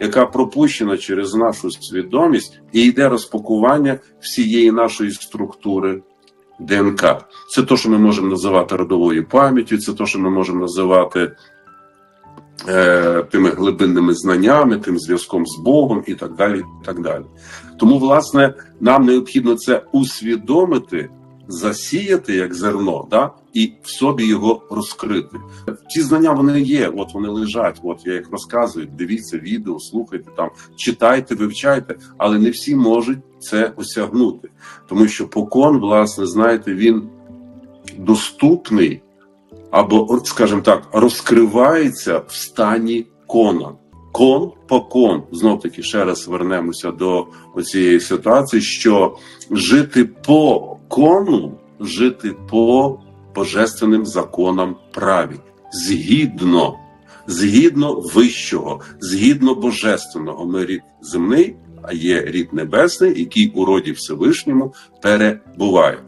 яка пропущена через нашу свідомість, і йде розпакування всієї нашої структури ДНК. Це те, що ми можемо називати родовою пам'яттю, це те, що ми можемо називати е, тими глибинними знаннями, тим зв'язком з Богом і так далі. І так далі. Тому, власне, нам необхідно це усвідомити, засіяти як зерно, да? і в собі його розкрити. Ті знання вони є, от вони лежать. От я їх розказую. Дивіться відео, слухайте там, читайте, вивчайте, але не всі можуть це осягнути, тому що покон, власне, знаєте, він доступний або, скажімо так, розкривається в стані кона. Кон покон. Знов таки ще раз вернемося до цієї ситуації, що жити по кону, жити по божественним законам праві, згідно, згідно вищого, згідно божественного. Ми рід земний, а є рід небесний, який у роді Всевишньому перебуває.